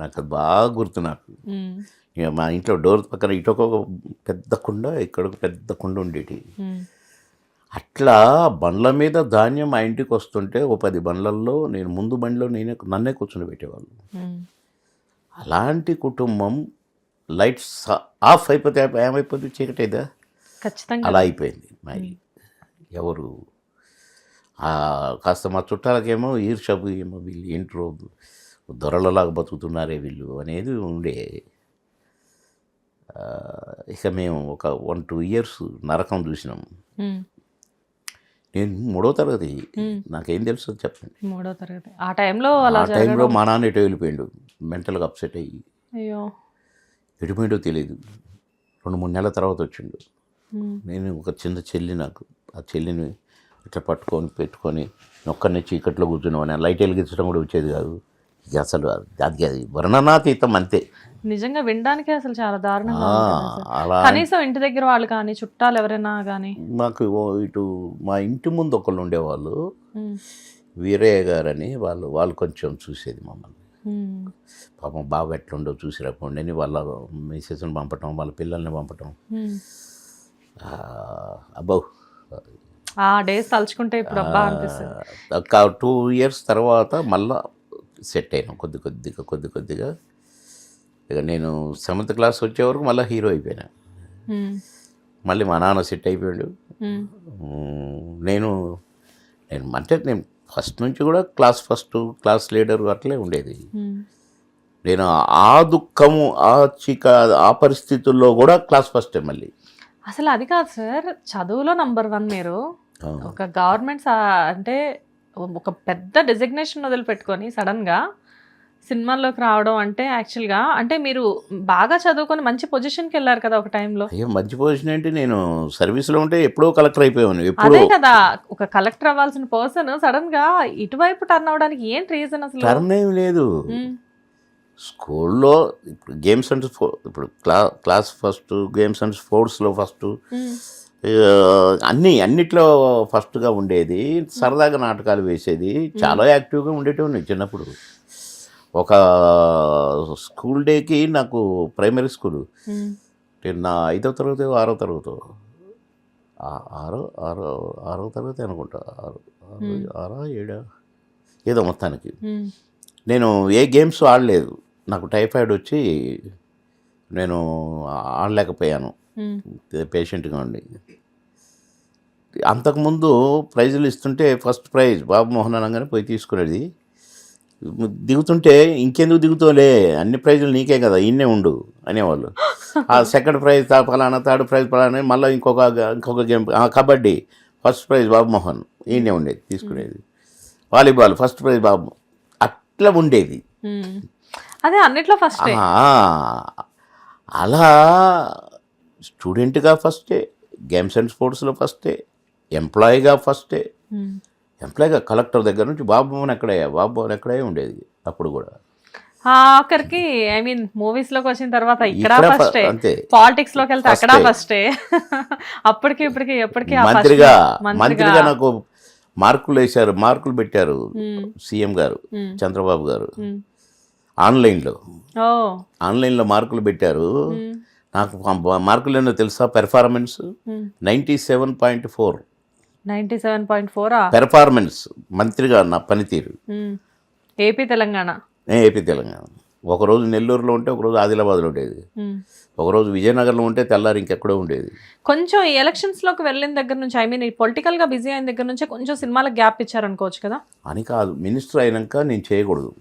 నాకు అది బాగా గుర్తు నాకు. ఇక మా ఇంట్లో డోర్ పక్కన ఇటు ఒక పెద్ద కుండ ఇక్కడ ఒక పెద్ద కుండ ఉండేటి. అట్లా బండ్ల మీద ధాన్యం మా ఇంటికి వస్తుంటే ఓ పది బండ్లల్లో నేను ముందు బండిలో నేనే నన్నే కూర్చొని పెట్టేవాళ్ళు. అలాంటి కుటుంబం లైట్స్ ఆఫ్ అయిపోతే ఏమైపోతుంది చీకటేదా ఖచ్చితంగా. అలా అయిపోయింది మరి. ఎవరు? కాస్త మా చుట్టాలకేమో ఈర్షపు ఏమో వీళ్ళు ఏంట్రో దొరలలాగా బతుకుతున్నారే వీళ్ళు అనేది ఉండే. ఇక మేము ఒక వన్ టూ ఇయర్స్ నరకం చూసినాం. నేను మూడో తరగతి. నాకేం తెలుసు చెప్పండి. మూడో తరగతి. ఆ టైంలో ఆ టైంలో మా నాన్న ఎటో వెళ్ళిపోయాడు? మెంటల్గా అప్సెట్ అయ్యి. అయ్యో. ఎడిపోయిండో తెలియదు రెండు మూడు నెలల తర్వాత వచ్చిండు. నేను ఒక చిన్న చెల్లి నాకు. ఆ చెల్లిని ఇట్లా పట్టుకొని పెట్టుకొని ఒక్కరిని చీకట్లో కూర్చున్నామని లైట్ వెలిగించడం కూడా వచ్చేది కాదు. అసలు అది వర్ణనాతీతం అంతే. నిజంగా వినడానికి అసలు చాలా దారుణంగా. అలా కనీసం ఇంటి దగ్గర వాళ్ళు కానీ చుట్టాలు ఎవరైనా కానీ. మాకు ఇటు మా ఇంటి ముందు ఒకళ్ళు ఉండేవాళ్ళు. వీరయ్య గారని వాళ్ళు వాళ్ళు కొంచెం చూసేది మమ్మల్ని. పాపం బాగా ఎట్లుండో చూసి రాకుండా అని వాళ్ళ మిసెస్ని పంపటం వాళ్ళ పిల్లల్ని పంపటం. అబ్బో. ఆ డేస్ తలుచుకుంటే ఇప్పుడు అబ్బా అనిపిస్తుంది. ఒక టూ ఇయర్స్ తర్వాత మళ్ళా సెట్ అయినాం కొద్ది కొద్దిగా కొద్ది కొద్దిగా. ఇక నేను సెవెంత్ క్లాస్ వచ్చే వరకు మళ్ళీ హీరో అయిపోయినా. మళ్ళీ మా నాన్న సెట్ అయిపోయాడు. నేను నేను అంటే నేను ఫస్ట్ నుంచి కూడా క్లాస్ ఫస్ట్ క్లాస్ లీడర్ అట్లే ఉండేది. నేను ఆ దుఃఖము ఆ చిక ఆ పరిస్థితుల్లో కూడా క్లాస్ ఫస్టే మళ్ళీ. అసలు అది కాదు సార్ చదువులో నంబర్ వన్ మీరు. ఒక గవర్నమెంట్ అంటే ఒక పెద్ద డెసిగ్నేషన్ వదిలిపెట్టుకొని సడన్గా సినిమాల్లోకి రావడం అంటే యాక్చువల్గా అంటే మీరు బాగా చదువుకొని మంచి పొజిషన్కి వెళ్ళారు కదా ఒక టైంలో అయ్యో మంచి పొజిషన్ ఏంటి? నేను సర్వీస్లో ఉంటే ఎప్పుడో కలెక్టర్ అయిపోయాను ఎప్పుడో. అదే కదా ఒక కలెక్టర్ అవ్వాల్సిన పర్సన్ సడన్గా ఇటువైపు టర్న్ అవడానికి ఏంటి రీజన్ అసలు? టర్న్ ఏం లేదు. స్కూల్లో ఇప్పుడు గేమ్స్ అండ్ ఇప్పుడు క్లా క్లాస్ ఫస్ట్ గేమ్స్ అండ్ స్పోర్ట్స్లో ఫస్ట్ అన్ని అన్నిట్లో ఫస్ట్గా ఉండేది సరదాగా నాటకాలు వేసేది చాలా యాక్టివ్గా ఉండేటోని చిన్నప్పుడు. ఒక స్కూల్ డేకి నాకు ప్రైమరీ స్కూల్. నేను నా ఐదో తరగతి ఆరో తరగతి. ఆరో ఆరో ఆరో తరగతి అనుకుంటా. ఆరు ఆరు ఆరో ఏడా? ఏదో మొత్తానికి. ఉమ్, నేను ఏ గేమ్స్ ఆడలేదు. నాకు టైఫాయిడ్ వచ్చి నేను ఆడలేకపోయాను. పేషెంట్గా ఉండి. అంతకుముందు ప్రైజులు ఇస్తుంటే ఫస్ట్ ప్రైజ్ బాబు మోహన్ అనగానే పోయి తీసుకునేది. దిగుతుంటే ఇంకెందుకు దిగుతావులే అన్ని ప్రైజులు నీకే కదా ఇన్నే ఉండు అనేవాళ్ళు. ఆ సెకండ్ ప్రైజ్ ఫలానా థర్డ్ ప్రైజ్ ఫలానా మళ్ళీ ఇంకొక ఇంకొక game kabaddi. First prize Babu Mohan ఈయనే ఉండేది తీసుకునేది. వాలీబాల్ ఫస్ట్ ప్రైజ్ బాబు అట్లా ఉండేది. అదే అన్నిట్లో ఫస్ట్. అలా స్టూడెంట్గా ఫస్టే గేమ్స్ అండ్ స్పోర్ట్స్లో ఫస్టే ఎంప్లాయీగా ఫస్టే. ఎంప్లాయీగా కలెక్టర్ దగ్గర నుంచి బాబు భవన్ ఎక్కడే బాబు భవన్ ఎక్కడే ఉండేది అప్పుడు కూడా. ఆఖరికి ఐ మీన్ మూవీస్లోకి వచ్చిన తర్వాత ఇక్కడ ఫస్టే. పాలిటిక్స్లోకి వెళ్తే అక్కడ. ఫస్టే. అప్పటికి ఇప్పటికి ఎప్పటికీ మంత్రిగా మంత్రిగా. నాకు మార్కులు వేశారు మార్కులు పెట్టారు ఉమ్, సీఎం గారు ఉమ్, చంద్రబాబు గారు. ఉమ్. ఆన్లైన్లో. ఓ. ఆన్లైన్లో మార్కులు పెట్టారు. నాకు మార్కులు ఏంటో తెలుసా? Performance. Ninety seven point four ninety seven point ఫోరా performance మంత్రిగా నా పనితీరు. ఏపీ తెలంగాణ. నేను ఏపీ తెలంగాణ. ఒకరోజు నెల్లూరులో ఉంటే ఒకరోజు ఆదిలాబాద్లో ఉండేది. ఉమ్. ఒకరోజు విజయనగరంలో ఉంటే తెల్లారి ఇంకెక్కడో ఉండేది. కొంచెం ఈ ఎలక్షన్స్లోకి వెళ్ళిన దగ్గర నుంచి ఐ మీన్ ఈ పొలిటికల్గా బిజీ అయిన దగ్గర నుంచి కొంచెం సినిమాలకు గ్యాప్ ఇచ్చారనుకోవచ్చు కదా? అని కాదు. మినిస్టర్ అయినాక నేను చేయకూడదు.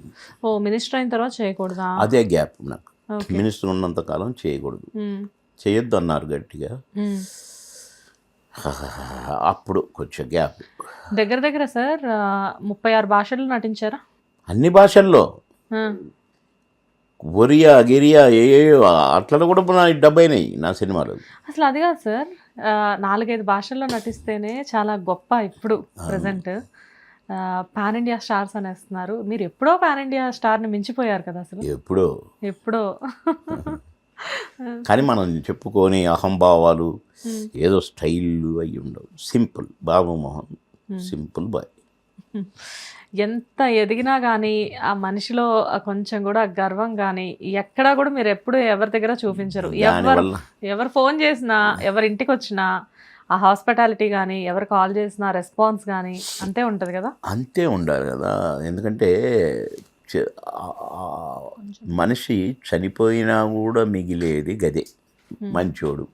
ఓ మినిస్టర్ అయిన తర్వాత చేయకూడదా? అదే గ్యాప్ నాకు. మినిస్టర్ ఉన్నంత కాలం చేయకూడదు. చేయొద్దు అన్నారు గట్టిగా. అప్పుడు కొంచెం గ్యాప్. దగ్గర దగ్గర సార్ ముప్పై ఆరు భాషలు నటించారా? అన్ని భాషల్లో. ఒరియా గిరియా ఏ అట్లా కూడా నా డబ్బైనాయి నా సినిమాలు. అసలు అది కాదు సార్ నాలుగైదు భాషల్లో నటిస్తేనే చాలా గొప్ప ఇప్పుడు ప్రజెంట్. పాన్ ఇండియా స్టార్స్ అనేస్తున్నారు. మీరు ఎప్పుడో పాన్ ఇండియా స్టార్ని మించిపోయారు కదా అసలు? ఎప్పుడో. ఎప్పుడో. కానీ మనం చెప్పుకొని అహంభావాలు ఏదో స్టైల్ అయ్యి ఉండవు. Simple. Babu Mohan simple boy. ఎంత ఎదిగినా కానీ ఆ మనిషిలో కొంచెం కూడా గర్వం కానీ ఎక్కడా కూడా మీరు ఎప్పుడు ఎవరి దగ్గర చూపించరు. ఎవరు ఎవరు ఫోన్ చేసినా ఎవరి ఇంటికి వచ్చినా ఆ హాస్పిటాలిటీ కానీ ఎవరు కాల్ చేసినా రెస్పాన్స్ కానీ అంతే ఉంటుంది కదా? అంతే ఉండాలి కదా. ఎందుకంటే మనిషి చనిపోయినా కూడా మిగిలేది గదే. మంచోడు.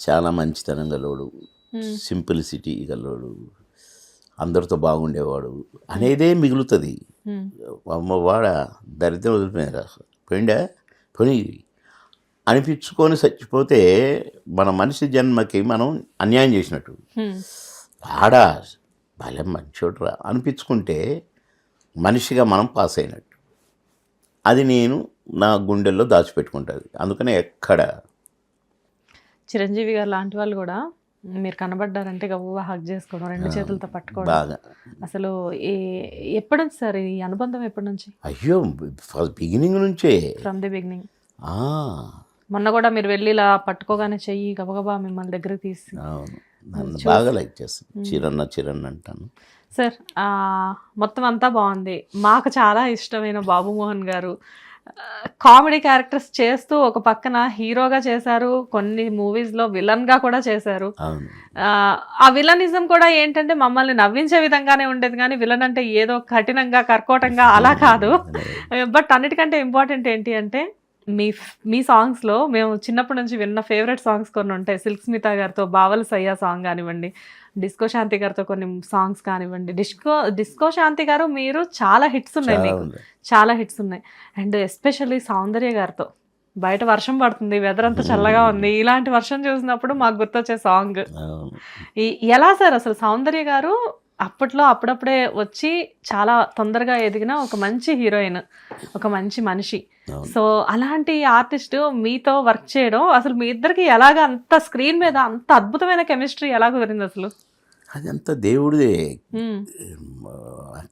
చాలా మంచితనం గలవాడు సింప్లిసిటీ గలవాడు అందరితో బాగుండేవాడు. అనేదే మిగులుతుంది. ఉమ్, అమ్మ వాడ దరిద్రం వదిలిపోయినా పోయిండా? పోనీ అనిపించుకొని చచ్చిపోతే మన మనిషి జన్మకి మనం అన్యాయం చేసినట్టు. వాడా భలే మంచోడురా అనిపించుకుంటే మనిషిగా మనం పాస్ అయినట్టు. అది నేను నా గుండెల్లో దాచిపెట్టుకుంటుంది. అందుకనే ఎక్కడ చిరంజీవి గారు లాంటి వాళ్ళు కూడా మీరు కనబడ్డారంటే గవ్వ హక్ చేసుకోవడం రెండు చేతులతో పట్టుకోవడం. బాగా. అసలు ఏ ఎప్పటి నుంచి సార్ ఈ అనుబంధం ఎప్పటి నుంచి? అయ్యో బిగినింగ్ నుంచే. From the beginning. ఆ, మొన్న కూడా మీరు వెళ్ళి ఇలా పట్టుకోగానే చెయ్యి గబగబా మిమ్మల్ని దగ్గరికి తీసి అవును. నన్ను బాగా లైక్ చేస్తాను చిరన్న చిరన్న అంటాను. సార్ మొత్తం అంతా బాగుంది. మాకు చాలా ఇష్టమైన బాబు మోహన్ గారు. కామెడీ క్యారెక్టర్స్ చేస్తూ ఒక పక్కన హీరోగా చేశారు కొన్ని మూవీస్లో విలన్గా కూడా చేశారు. ఆ విలనిజం కూడా ఏంటంటే మమ్మల్ని నవ్వించే విధంగానే ఉండేది కానీ విలన్ అంటే ఏదో కఠినంగా కర్కోటంగా అలా కాదు. బట్ అన్నిటికంటే ఇంపార్టెంట్ ఏంటి అంటే మీ మీ సాంగ్స్లో మేము చిన్నప్పటి నుంచి విన్న ఫేవరెట్ సాంగ్స్ కొన్ని ఉంటాయి. సిల్క్ స్మిత గారితో బావల సయ్యా సాంగ్ కానివ్వండి డిస్కో శాంతి గారితో కొన్ని సాంగ్స్ కానివ్వండి. డిస్కో డిస్కో శాంతి గారు మీరు చాలా హిట్స్ ఉన్నాయి మీకు. చాలా హిట్స్ ఉన్నాయి. అండ్ ఎస్పెషల్లీ సౌందర్య గారితో. బయట వర్షం పడుతుంది వెదర్ అంతా చల్లగా ఉంది. ఇలాంటి వర్షం చూసినప్పుడు మాకు గుర్తొచ్చే సాంగ్. ఎలా సార్ అసలు సౌందర్య గారు అప్పట్లో అప్పుడప్పుడే వచ్చి చాలా తొందరగా ఎదిగిన ఒక మంచి హీరోయిన్ ఒక మంచి మనిషి. సో అలాంటి ఆర్టిస్ట్ మీతో వర్క్ చేయడం అసలు మీ ఇద్దరికి ఎలాగ అంత స్క్రీన్ మీద అంత అద్భుతమైన కెమిస్ట్రీ ఎలా కుదిరింది అసలు? అదంతా దేవుడిదే.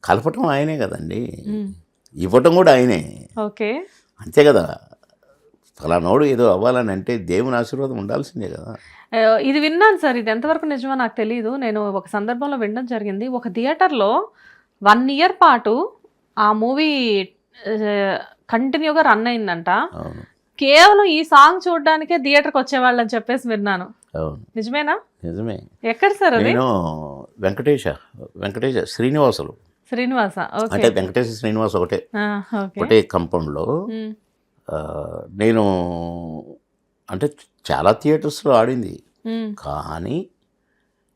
కలపటం ఆయనే కదండి. ఇవ్వటం కూడా ఆయనే. ఓకే. అంతే కదా. ఫలానోడు ఏదో అవ్వాలని అంటే దేవుని ఆశీర్వాదం ఉండాల్సిందే కదా. ఇది విన్నాను సార్. ఇది ఎంతవరకు నిజమో నాకు తెలియదు నేను ఒక సందర్భంలో వినడం జరిగింది. ఒక థియేటర్లో వన్ ఇయర్ పాటు ఆ మూవీ కంటిన్యూగా రన్ అయిందంట. కేవలం ఈ సాంగ్ చూడడానికే థియేటర్కి వచ్చేవాళ్ళు అని చెప్పేసి విన్నాను. నిజమేనా? నిజమే. ఎక్కడ సార్ అది? నేను వెంకటేశ వెంకటేశ శ్రీనివాసులు. శ్రీనివాస. ఓకే. అంటే వెంకటేశ శ్రీనివాస్ ఒకటే. ఒకటే కంపౌండ్లో. నేను అంటే చాలా థియేటర్స్లో ఆడింది. కానీ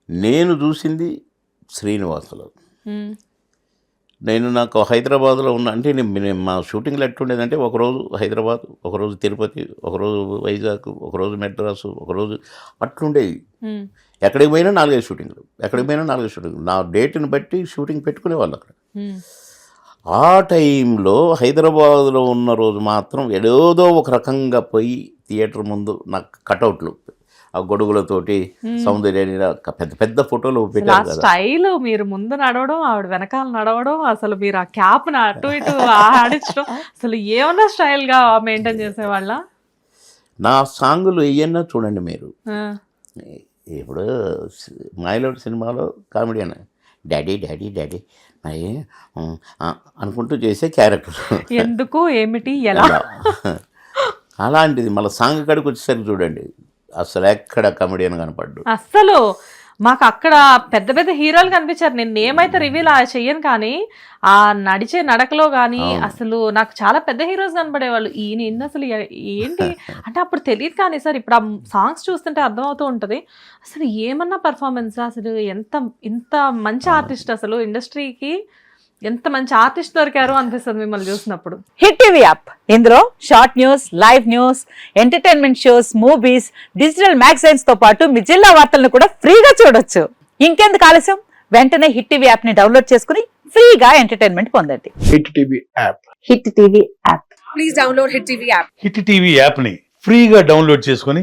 నేను చూసింది శ్రీనివాసులు. నేను నాకు హైదరాబాద్లో ఉన్న అంటే నేను మా షూటింగ్లు ఎట్టుండేదంటే ఒకరోజు హైదరాబాద్ ఒకరోజు తిరుపతి ఒకరోజు వైజాగ్ ఒకరోజు మెడ్రాసు ఒకరోజు అట్లుండేది ఉమ్, ఎక్కడికి పోయినా నాలుగైదు షూటింగ్లు. ఎక్కడికి పోయినా నాలుగైదు షూటింగ్లు. నా డేట్ని బట్టి షూటింగ్ పెట్టుకునేవాళ్ళు అక్కడ. ఆ టైంలో హైదరాబాద్లో ఉన్న రోజు మాత్రం ఏదో ఒక రకంగా పోయి థియేటర్ ముందు నాకు కటౌట్లు ఆ గొడుగులతోటి సౌందర్యాన్ని పెద్ద పెద్ద ఫోటోలు పెట్టారు స్టైల్ మీరు ముందు నడవడం ఆవిడ వెనకాల నడవడం అసలు మీరు ఆ క్యాప్ అటు ఇటు ఆడించడం అసలు ఏమన్నా స్టైల్గా మెయింటైన్ చేసేవాళ్ళ? నా సాంగులు ఏయన్నా చూడండి మీరు. ఇప్పుడు మాయలోటి సినిమాలో కామెడీ అని డాడీ డాడీ డాడీ. మరి అనుకుంటూ చేసే క్యారెక్టర్. ఎందుకు? ఏమిటి? ఎలా? అలా. అలాంటిది మళ్ళీ సాంగ్ కాడికి వచ్చేసరికి చూడండి. అసలు ఎక్కడ కమెడియన్ కనపడ్డు. అస్సలు? మాకు అక్కడ పెద్ద పెద్ద హీరోలు కనిపించారు. నేను ఏమైతే రివీల్ చెయ్యను కానీ ఆ నడిచే నడకలో కానీ అసలు నాకు చాలా పెద్ద హీరోస్ కనపడేవాళ్ళు ఈయన ఇన్ని అసలు ఏంటి? అంటే అప్పుడు తెలియదు కానీ సార్ ఇప్పుడు ఆ సాంగ్స్ చూస్తుంటే అర్థమవుతూ ఉంటుంది. అసలు ఏమన్నా పర్ఫార్మెన్స్ అసలు ఎంత ఇంత మంచి ఆర్టిస్ట్ అసలు ఇండస్ట్రీకి ఎంత మంచి ఆర్టిస్ట్ దొరికారు అనిపిస్తుంది మిమ్మల్ని చూసినప్పుడు. Hit TV app. ఇందులో short news live news entertainment shows movies digital మ్యాగజైన్స్తో పాటు మీ జిల్లా వార్తలను కూడా ఫ్రీగా చూడొచ్చు. ఇంకెందుకు ఆలస్యం? వెంటనే హిట్ టీవీ యాప్ని డౌన్లోడ్ చేసుకుని ఫ్రీగా ఎంటర్టైన్మెంట్ పొందండి. Hit TV app. Hit TV app. Hit TV యాప్ని ఫ్రీగా డౌన్లోడ్ చేసుకొని